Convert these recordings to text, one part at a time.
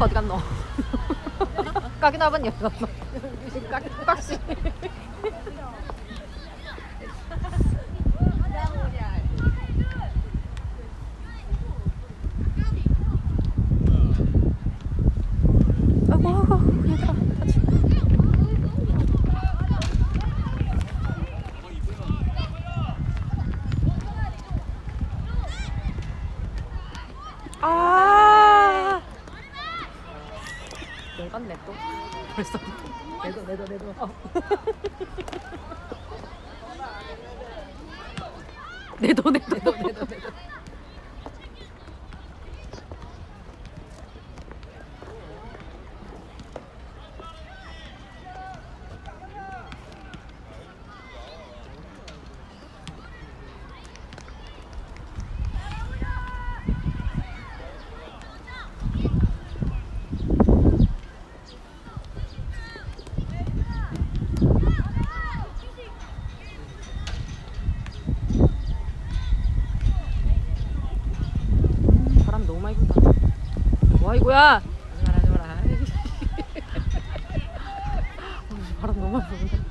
어디 갔노? 까기나반 여기 갔노? 아이고야. 말하지 마라. 바람 어, 너무 많이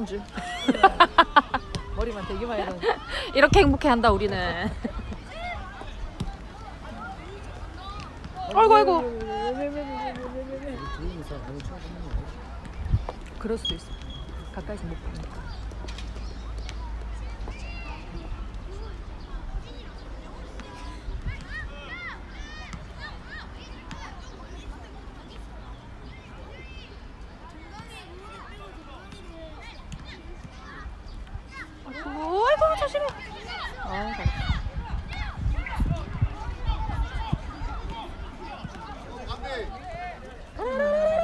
넣은 줄. 머리만 되기만 해도 이렇게 행복해한다 우리는. 아이고 아이고. 그럴 수도 있어. 가까이서 못보니까. 아이고, 아이고 조심해. 아, 잘했다.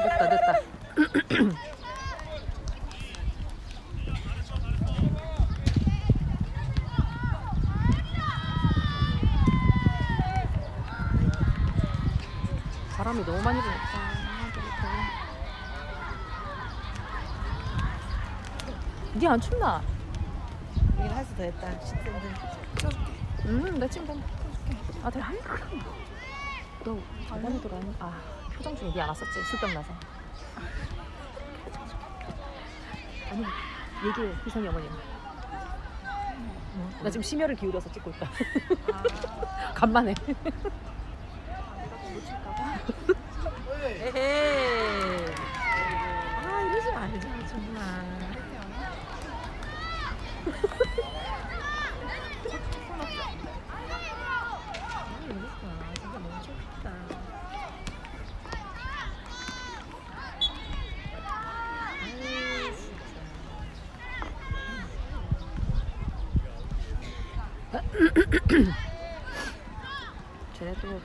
됐다 됐다. 바람이 너무 많이 부니까. 니안 춥나? 여기는 할수 더 했다. 10cm 음, 내 친구. 아, 되게 한 그럼 너 저번에 돌아온 아 표정 중에 니안 왔었지? 술병 나서 아니 얘기해 희성이 어머님. 어, 나 지금 심혈을 기울여서 찍고 있다. 간만에 에헤이 아 이러지 말자 정말 아, 이러지 마. 진짜 너무 좋다. 아이, 진짜. 쟤네도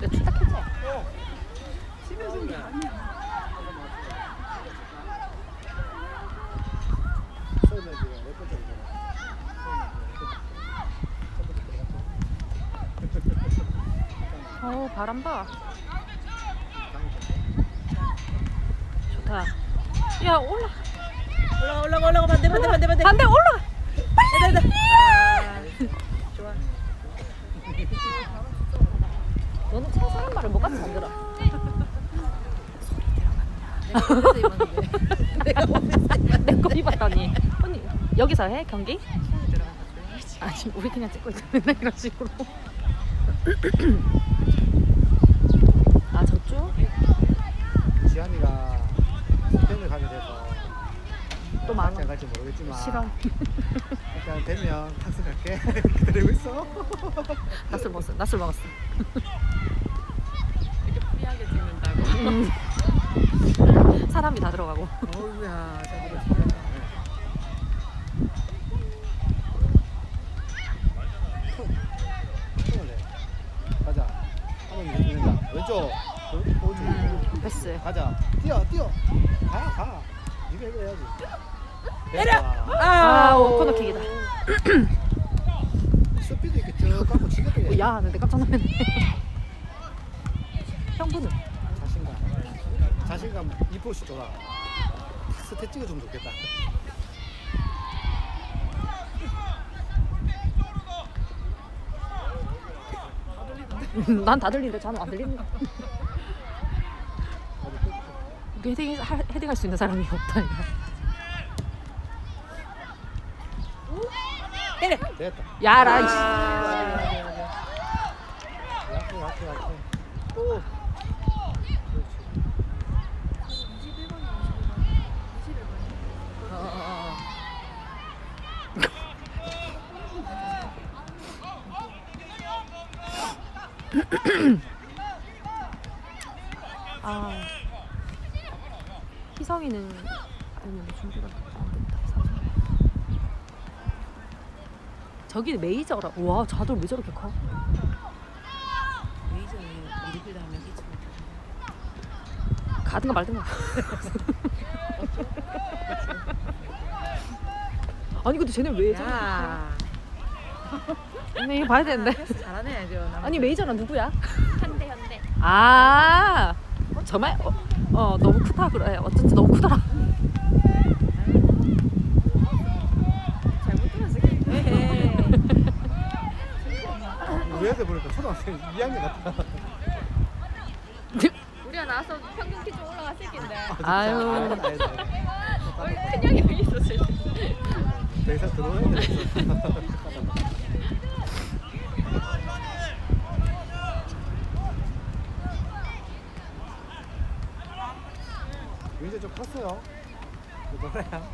내 추다 켰지? 쏘면 지금 몇 번째 어 바람 봐. 좋다. 야 올라. 올라가 올라가 올라가. 반대 반대 반대 반대. 반대 반대 반대. 아, 좋아. 너는 차 사람 말을 못 같이 오면서 입었는데 내가 오면서 내거 입었다니. 언니 여기서 해 경기? 아 지금 우리 그냥 찍고 있는데 이런 식으로 아 저쪽? 지한이가 스페인을 가게 돼서 또 많아. 갈지 안 갈지 모르겠지만 싫어 일단 되면 탁스 갈게 기다리고 있어. 낯을 먹었어 낯을 먹었어 이렇게 프리하게 찍는다고 음. 사람이 다 들어가고 어우야 저거 진짜 통을래. 가자. 한번 된다. 왼쪽. 오- 오른쪽. 음, 패스 가자. 뛰어 뛰어. 가 가. 네가 이거 해야지. 때려! 아 오, 코너킥이다 스피드 이렇게 쭉 갖고 치겠다. 어, 야 근데 깜짝 놀랐네 형부는 자신감. 자신감 2%씩 줘라. 스탯 찍어주면 좋겠다. 난 다 들리는데 저는 안 들리는 거 헤딩, 할- 헤딩할 수 있는 사람이 없다 이거. 때려 됐다. 야라 이씨. 약해 약해 약해. 또. 그렇지. 어. 아 희성이는 아니 뭐 준비가 안 됐다 사실. 저기 메이저라 와 자돌 왜 저렇게 커? 메이저는 미드필더 하면 끼치 가든가 말든가 아니 근데 쟤네 왜 저렇게 야. 근데 이거 봐야 되는데 잘하네 저. 아니 메이저는 누구야? 현대 현대. 아 정말 어, 어 너무 크다 그래 어쩐지 너무 크더라 잘못 들었어. 에헤. 우리 애들 보니까 초등학생 2학년 같아. 우리가 나와서 평균 키 좀 올라갔을 텐데. 아유. 아니다, 아니다. 우리 큰 형이 여기 있었을 때. 더 이상 들어오는 게 없어. 이제 좀 컸어요. 노래야.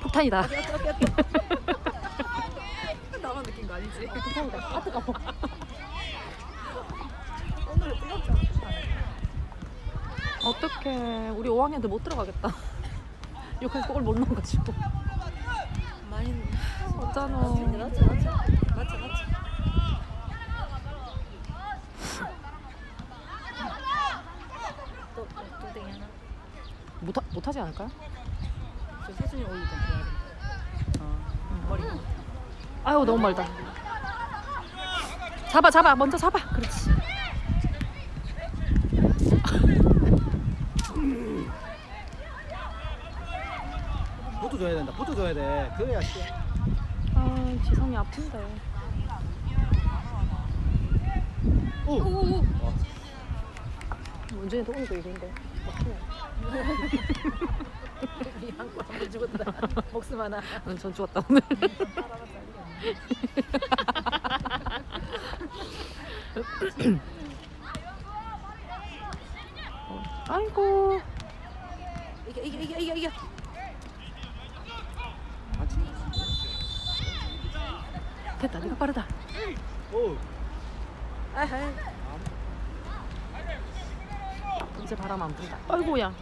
폭탄이다. 나만 느낀 거 아니지? 폭탄이다. 아 뜨거워 오늘은 뜨겁지 않다. 어떡해 우리 5학년들 못 들어가겠다 욕할 kok을 못 넣어가지고 많이 어쩌노 맞지 맞지 맞지 맞지 맞지. 또또 땡이 하나. 못, 못하지 않을까요? 저 세준이 들어야 돼. 어 머리. 아유 너무 멀다 잡아 잡아 먼저 잡아 그렇지 줘야 된다. 보트 줘야 돼. 그래야 씨. 아 지성이 아픈데 오. 오오오. 어. 문준이도 오니까 얘기인데 막히네 미안 거 한번 죽었다. 목숨 하나. 응, 전 죽었다 오늘 어, 아이고 이겨 이겨 이겨 이겨 이겨. 같이. 됐다 네가 빠르다 오. 이제 바람 안 분다 아이고야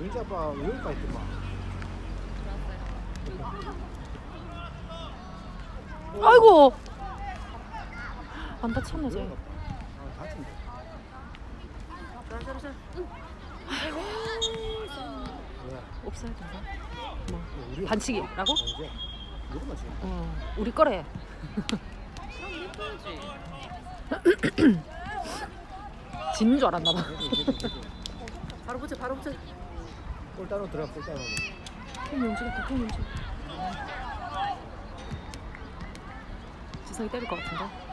윤지 아빠 여기까지 있더만. 아이고 안 다쳤네 쟤 아. 뭐야? 없어야 된다 뭐 반칙이라고? 어 우리 거래 지는 줄 알았나 봐 바로 붙여 바로 붙여. 골 따로 들어가 골 따로. 폼 움직였다 폼 움직여 지성이 때릴 것 같은데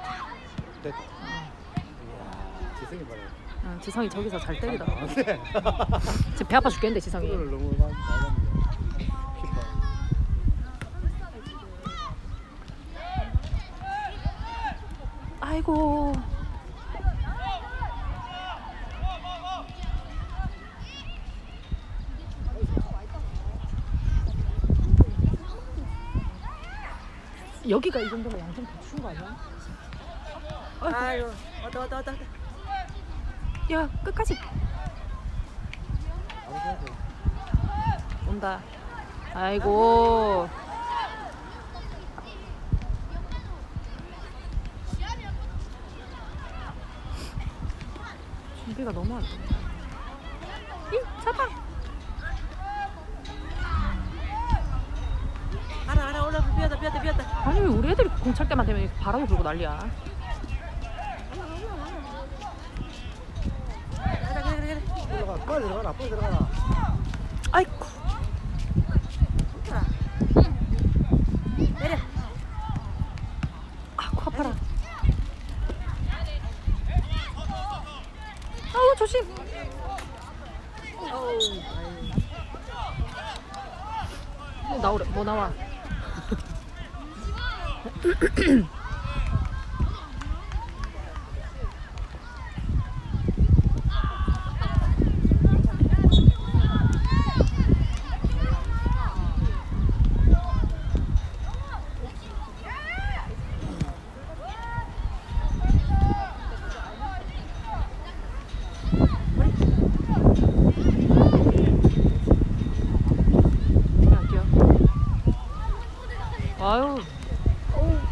됐다. 이야, 지성이 봐라. 응, 지성이 저기서 잘 때리더라 안 돼. 지금 배 아파 죽겠는데 지성이 그거를 너무 많이. 키퍼. 아이고 여기가 이 정도면 양심 대충 거 아니야? 아유 왔다 왔다. 왔다. 야 끝까지. 온다 아이고 준비가 너무 안 돼. 이 잡아 알아 알아 올라 비었다 비었다 비었다. 아니 왜 우리 애들이 공찰 때만 되면 바람이 불고 난리야 가자 그래 그래 그래. 올라가. 들어가라. 빨리 들어가라. 아이고 좋다. 내려. 아고 아파라 아우 조심 어우. 아유. 뭐 나오래 뭐 나와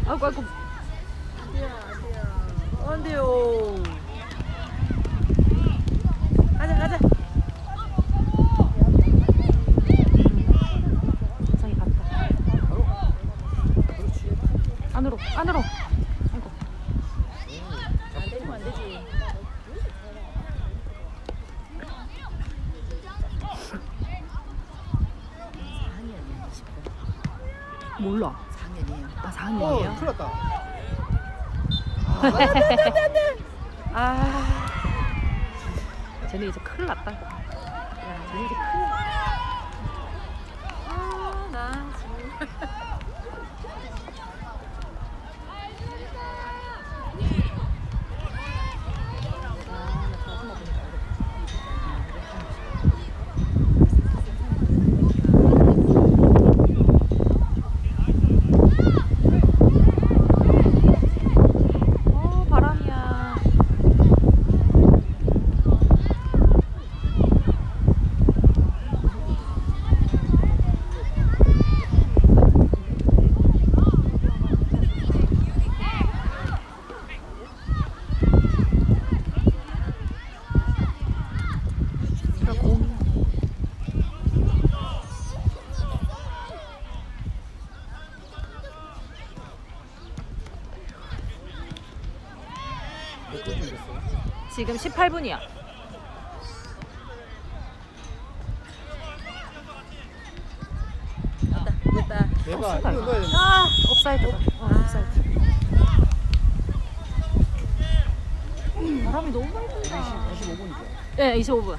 아이고 아이고 안 돼요. 가자 가자. 저기 갔다 바로. 그렇지. 안으로 안으로 아이고 안 때리면 안 되지. 몰라 4학년이에요. 아 어, 4학년이에요? 큰일 났다. 아 쟤네 이제 큰일 났다 야 쟤네 이제 큰일 났다 아나 지금. 어 바람이야 그래 공 몇분 준비했어? 지금 18분이야 됐다 됐다. 내가 이거 넣어야 된다. 아 옵사이드다 어, 옵사이드 바람이 너무 많이 분다 25분이죠. 네 25분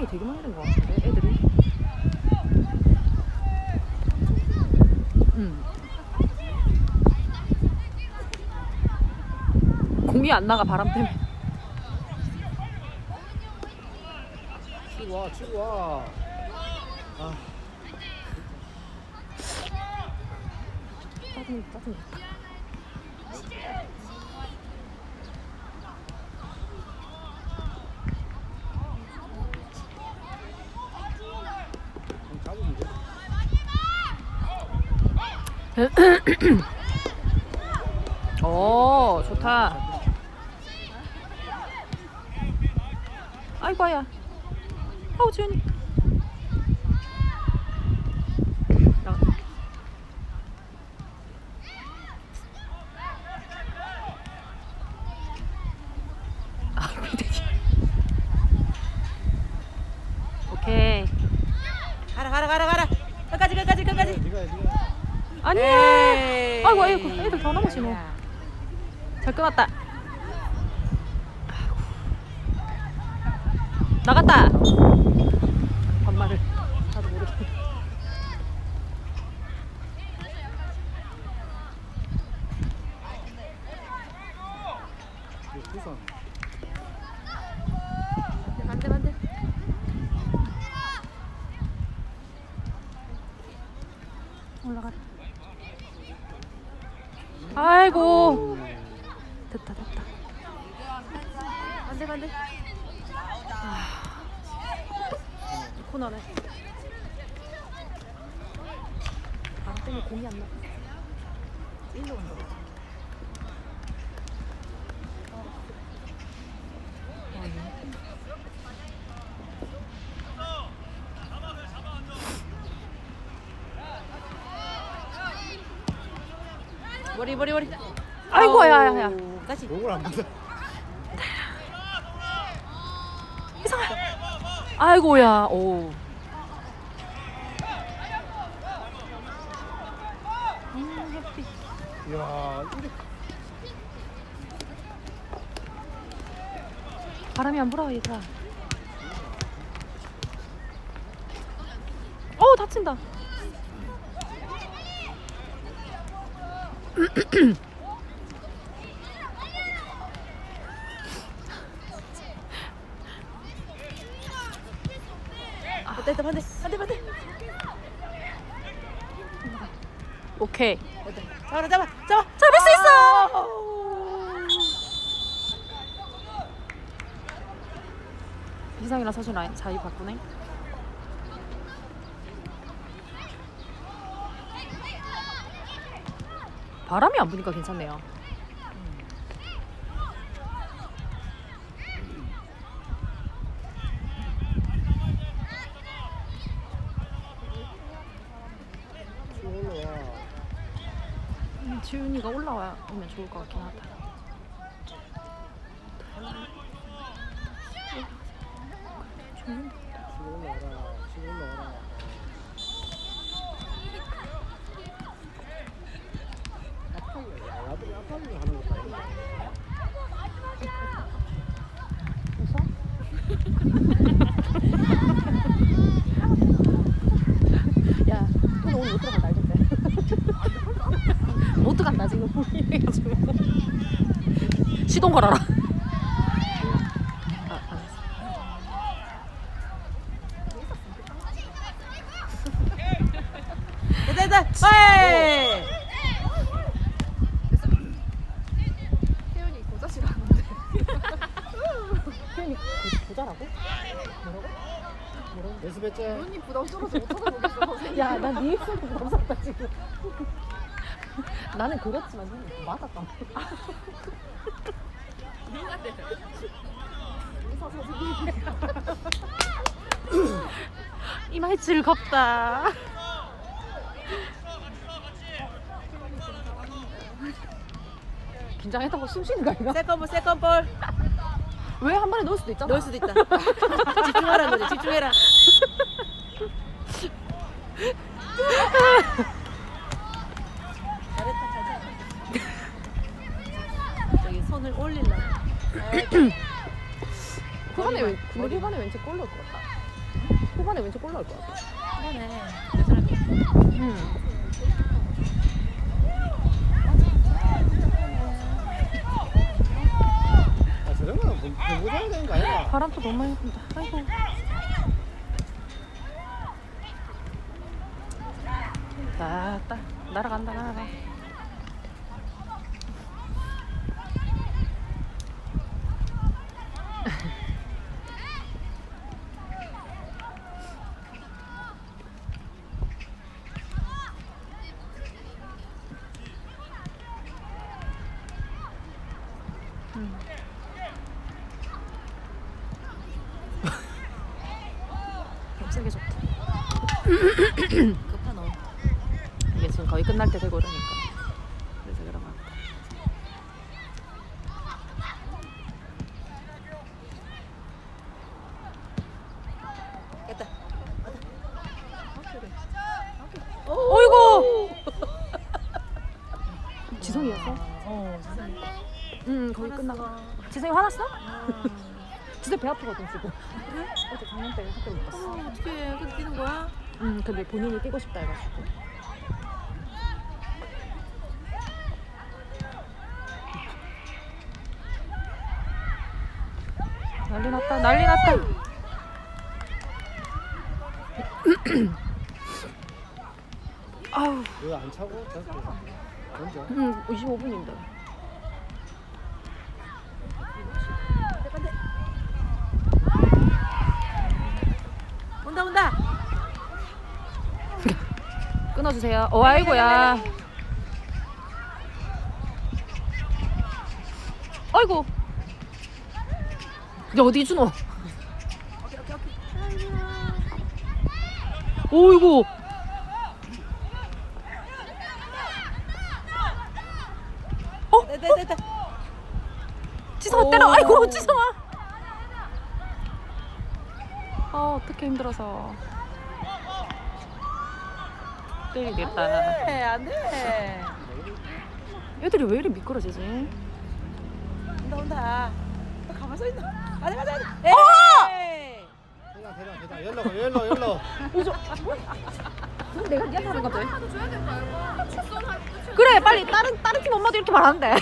보강이 되게 많이 된 것 같은데 애들이 음. 공이 안 나가 바람 때문에 치고 와, 치고 와. 아, 짜증 짜증 좀 잡으면 돼. 오 좋다 아이고 아야 아우 나가. 아 가라 가라 가라. 끝까지 끝까지 끝까지. 아니야. 에이. 아이고 아이고 애들 다 남았지 잘 끊었다. 아이고. 나갔다. 반말을 나도 모르겠네 이거 부산. 반대 반대. 올라가라 아이고 됐다 됐다 반대 반대. 코너네 바람 때문에 공이 안 나. 일로 온다. 머리 머리 머리. 아이고 야야야 다시. 목을 안 받아. 이상아 아 아이고야. 오. 이야 이렇게 바람이 안 불어 얘들아. 어 다친다. 반대 반대 반대 반대. 오케이. 잡아 잡아 잡아. 잡을 수 있어. 희상이랑 서준 라인 자리 바꾸네. 바람이 안 부니까 괜찮네요. 음, 지훈이가 올라오면 좋을 것 같긴 하다. 지금 올라와라 지금 올라와라 아파요 야 나도 아파요 하는 것도 아닌데 야, 돈 오늘 못 들어간다 알겠대. 못 들어간다 지금 해가지고 시동 걸어라. 아, 알았어. 됐다 됐다. 빨. 태연이 고자식하는데. 표현이 부자라고? 뭐라고? 뭐라고? 연습했지? 눈이 부담스러워서 못 쳐다보겠어 선생님. 야, 난네 입술도 부담스럽다 지금. 나는 그랬지만 니 맞았다. 이말 즐겁다. 긴장했다고 숨 쉬는 거 아닌가? 세컨볼 세컨볼. 왜 한 번에 넣을 수도 있잖아. 넣을 수도 있다. 집중하라는 거지. 집중해라. 후반에 왠지 골 넣을 것 같다. 후반에 왠지 골 넣을 것 같아. 그러네. 괜찮을 것 같아. 음. 아 저런 거는 공부해야 되는 거 아니야? 바람도 너무 많이 분다. 아이고. 따 따 날아간다 날아가. 세게 좋다. 급한 어. 이게 지금 거의 끝날 때 되고 이러니까. 그래서 그런 것 같아. 됐다. 어이구! 지성이었어? 어, 세상에. 응, 거의 끝나가. 지성이 화났어? 진짜 배 아프거든 지금. 어제 작년 때 학교 못 갔어. 어머, 어떡해. 그렇게 뛰는 거야? 응, 근데 본인이 뛰고 싶다 해가지고. 난리 났다, 난리 났다. 아우, 이거 안 차고 저렇게 먼저 응, 25분인데. 온다 온다. 끊어주세요. 어, 아이고야. 아이고. 야, 어디 오케이. 오이고. 됐다 됐다. 지성아 때려. 아이고, 지성아. 아, 힘들어서. 때리겠다. 네, 안 돼. 애들이 왜 이리 미끄러지지? 온다 온다. 너 가만 서 있나? 가자 가자 가자. 어! 에이. 대장 대장 대장 열러 열러 열러 내가 니한테 하는 거지? 카드 줘야 될거 알고 직선할 끝이 그래 빨리 다른 다른 팀 엄마도 이렇게 말하는데.